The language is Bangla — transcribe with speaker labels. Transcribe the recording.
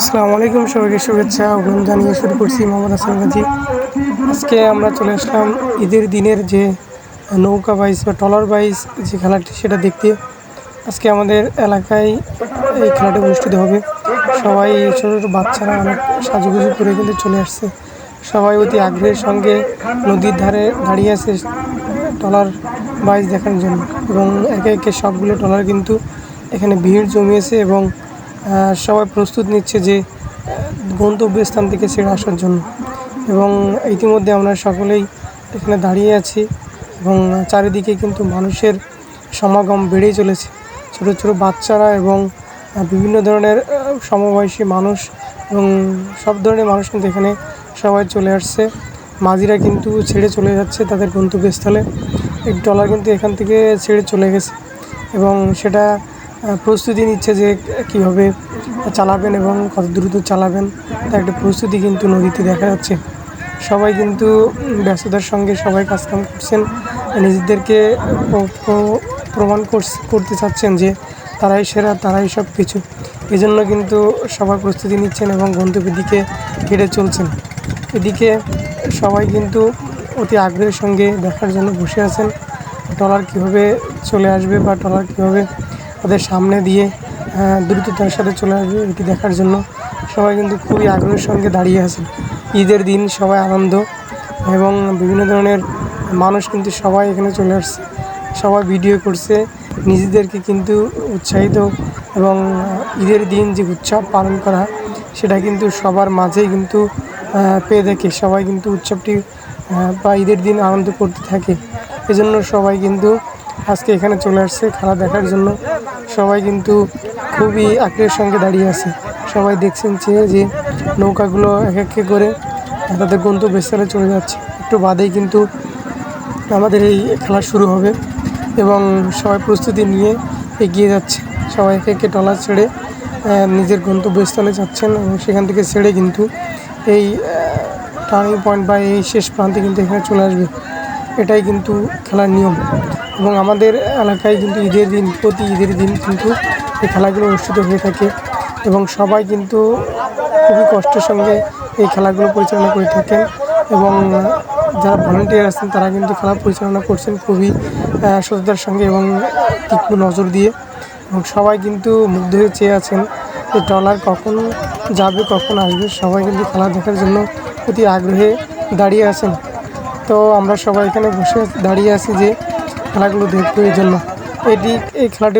Speaker 1: আসসালামু আলাইকুম, সবাইকে শুভেচ্ছা, অভিনন্দন জানিয়ে শুরু করছি মোহাম্মদ হাসান গাজী। আজকে আমরা চলে আসলাম ঈদের দিনের যে নৌকা বাইস বা টলার বাইস, যে খেলাটি সেটা দেখতে। আজকে আমাদের এলাকায় এই খেলাটি অনুষ্ঠিত হবে। সবাই ছোটো ছোটো বাচ্চারা অনেক সাজুগুজু করে কিন্তু চলে আসছে। সবাই অতি আগ্রহের সঙ্গে নদীর ধারে দাঁড়িয়ে আছে টলার বাইস দেখার জন্য। এবং একে একে সবগুলো টলার কিন্তু এখানে ভিড় জমিয়েছে এবং সবাই প্রস্তুত নিচ্ছে যে গন্তব্যস্থান থেকে ছেড়ে আসার জন্য। এবং ইতিমধ্যে আমরা সকলেই এখানে দাঁড়িয়ে আছি এবং চারিদিকে কিন্তু মানুষের সমাগম বেড়েই চলেছে। ছোট ছোট বাচ্চারা এবং বিভিন্ন ধরনের সমবয়সী মানুষ এবং সব ধরনের মানুষ কিন্তু এখানে সবাই চলে আসছে। মাঝিরা কিন্তু ছেড়ে চলে যাচ্ছে তাদের গন্তব্যস্থলে। এক ডলার কিন্তু এখান থেকে ছেড়ে চলে গেছে। এবং সেটা প্রস্তুতি নিচ্ছে যে কীভাবে চালাবেন এবং কত দ্রুত চালাবেন। তার একটা প্রস্তুতি কিন্তু নদীতে দেখা যাচ্ছে। সবাই কিন্তু ব্যস্ততার সঙ্গে সবাই কাজকাম করছেন। নিজেদেরকে প্র- প্র- প্রমাণ করতে চাচ্ছেন যে তারাই সেরা, তারাই সব কিছু এজন্য কিন্তু সবাই প্রস্তুতি নিচ্ছেন এবং গন্তব্যের দিকে হেঁটে চলছেন। এদিকে সবাই কিন্তু অতি আগ্রহের সঙ্গে দেখার জন্য বসে আছেন। ট্রলার কীভাবে চলে আসবে বা ট্রলার কীভাবে তাদের সামনে দিয়ে দ্রুততার সাথে চলে আসবে এটি দেখার জন্য। সবাই কিন্তু খুবই আগ্রহের সঙ্গে দাঁড়িয়ে আছেন ঈদের দিন সবাই আনন্দ এবং বিভিন্ন ধরনের মানুষ কিন্তু সবাই এখানে চলে আসছে। সবাই ভিডিও করছে। নিজেদেরকে কিন্তু উৎসাহিত এবং ঈদের দিন যে উৎসব পালন করা, সেটা কিন্তু সবার মাঝেই কিন্তু পেয়ে দেখে সবাই কিন্তু উৎসবটি বা ঈদের দিন আনন্দ করতে থাকে। এজন্য সবাই কিন্তু আজকে এখানে চলে আসছে খেলা দেখার জন্য। সবাই কিন্তু খুবই আগ্রহের সঙ্গে দাঁড়িয়ে আছে। সবাই দেখছেন চেয়ে যে নৌকাগুলো এক এক করে তাদের গন্তব্যস্থলে চলে যাচ্ছে। একটু বাদেই কিন্তু আমাদের এই খেলা শুরু হবে এবং সবাই প্রস্তুতি নিয়ে এগিয়ে যাচ্ছে। সবাই একে একে টলা ছেড়ে নিজের গন্তব্যস্থলে যাচ্ছেন এবং সেখান থেকে ছেড়ে কিন্তু এই টার্নিং পয়েন্ট বা এই শেষ প্রান্তে কিন্তু এখানে চলে আসবে। এটাই কিন্তু খেলার নিয়ম। এবং আমাদের এলাকায় কিন্তু ঈদের দিন, প্রতি ঈদের দিন কিন্তু এই খেলাগুলো অনুষ্ঠিত হয়ে থাকে এবং সবাই কিন্তু খুবই কষ্টের সঙ্গে এই খেলাগুলো পরিচালনা করে থাকেন এবং যারা ভলেন্টিয়ার আছেন তারা কিন্তু খেলা পরিচালনা করছেন খুবই সততার সঙ্গে এবং তীক্ষ্ণ নজর দিয়ে। এবং সবাই কিন্তু মুগ্ধ হয়ে চেয়ে আছেন যে ট্রলার কখন যাবে, কখন আসবে, সবাই কিন্তু খেলা দেখার জন্য অতি আগ্রহে দাঁড়িয়ে আছেন। তো আমরা সবাই এখানে বসে দাঁড়িয়ে আছি যে খেলাগুলো দেখব এই জন্য। এটি এই খেলাটি